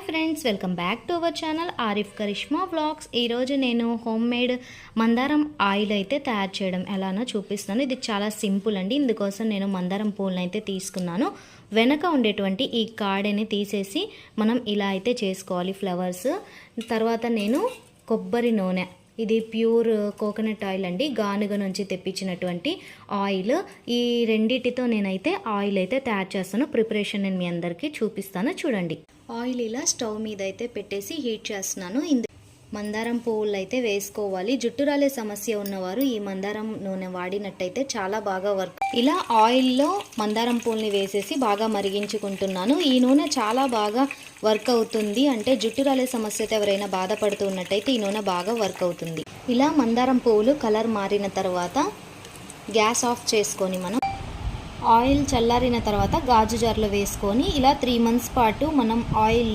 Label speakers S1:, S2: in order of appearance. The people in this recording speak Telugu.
S1: Hi friends welcome back to our channel Arif Karishma vlogs. ఈరోజు నేను హోమ్ మేడ్ మందారం ఆయిల్ అయితే తయారు చేయడం ఎలానో చూపిస్తాను ఇది చాలా సింపుల్ అండి. ఇందుకోసం నేను మందారం పూలను అయితే తీసుకున్నాను. వెనక ఉండేటువంటి ఈ కాడని తీసేసి మనం ఇలా అయితే చేసుకోవాలి ఫ్లవర్స్. తర్వాత నేను కొబ్బరి నూనె ఇది ప్యూర్ కోకోనట్ ఆయిల్ అండి. గానుగ నుంచి తెప్పించినటువంటి ఆయిల్. ఈ రెండిటితో నేనైతే ఆయిల్ అయితే తయారు చేస్తాను. ప్రిపరేషన్ నేను మీ అందరికీ చూపిస్తాను. చూడండి. ఆయిల్ ఇలా స్టవ్ మీద అయితే పెట్టేసి హీట్ చేస్తున్నాను. మందారం పువ్వులు అయితే వేసుకోవాలి. జుట్టు రాలే సమస్య ఉన్నవారు ఈ మందారం నూనె వాడినట్టయితే చాలా బాగా వర్క్. ఇలా ఆయిల్లో మందారం పువ్వుల్ని వేసేసి బాగా మరిగించుకుంటున్నాను. ఈ నూనె చాలా బాగా వర్క్ అవుతుంది. అంటే జుట్టు రాలే సమస్యతో ఎవరైనా బాధపడుతూ ఉన్నట్టయితే ఈ నూనె బాగా వర్క్ అవుతుంది. ఇలా మందారం పువ్వులు కలర్ మారిన తర్వాత గ్యాస్ ఆఫ్ చేసుకొని మనం ఆయిల్ చల్లారిన తర్వాత గాజు జార్లో వేసుకొని ఇలా త్రీ మంత్స్ పాటు మనం ఆయిల్